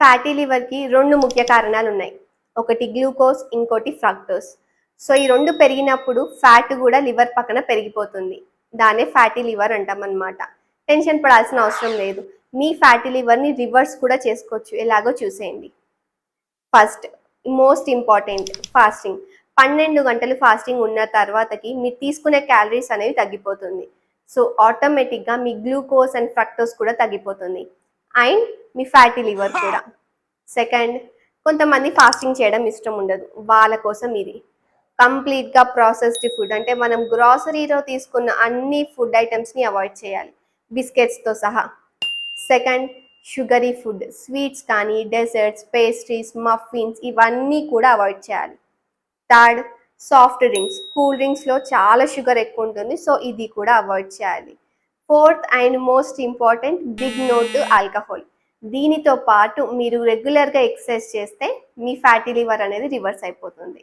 Fatty లివర్కి రెండు ముఖ్య కారణాలు ఉన్నాయి ఒకటి గ్లూకోజ్ ఇంకోటి ఫ్రక్టోస్ సో ఈ రెండు పెరిగినప్పుడు ఫ్యాట్ కూడా లివర్ పక్కన పెరిగిపోతుంది. దానే ఫ్యాటీ లివర్ అంటాం అనమాట టెన్షన్ పడాల్సిన అవసరం లేదు. మీ ఫ్యాటీ లివర్ని రివర్స్ కూడా చేసుకోవచ్చు. ఎలాగో చూసేయండి. First most important fasting. పన్నెండు గంటలు ఫాస్టింగ్ ఉన్న తర్వాతకి మీరు తీసుకునే క్యాలరీస్ అనేవి తగ్గిపోతుంది. సో ఆటోమేటిక్గా మీ గ్లూకోజ్ అండ్ ఫ్రక్టోస్ కూడా తగ్గిపోతుంది. అండ్ మీ ఫ్యాటీ లివర్ కూడా. సెకండ్ కొంతమంది ఫాస్టింగ్ చేయడం ఇష్టం ఉండదు. వాళ్ళ కోసం ఇది. కంప్లీట్గా ప్రాసెస్డ్ ఫుడ్. అంటే మనం గ్రాసరీలో తీసుకున్న అన్ని ఫుడ్ ఐటమ్స్ని అవాయిడ్ చేయాలి. బిస్కెట్స్తో సహా. Second sugary food. స్వీట్స్ కానీ డెజర్ట్స్ పేస్ట్రీస్ మఫిన్స్ ఇవన్నీ కూడా అవాయిడ్ చేయాలి. Third soft drinks. కూల్ డ్రింక్స్లో చాలా షుగర్ ఎక్కువ ఉంటుంది. సో ఇది కూడా అవాయిడ్ చేయాలి. Fourth and most important big note alcohol. దీనితో పాటు మీరు రెగ్యులర్గా ఎక్సర్సైజ్ చేస్తే మీ ఫ్యాటీ లివర్ అనేది రివర్స్ అయిపోతుంది.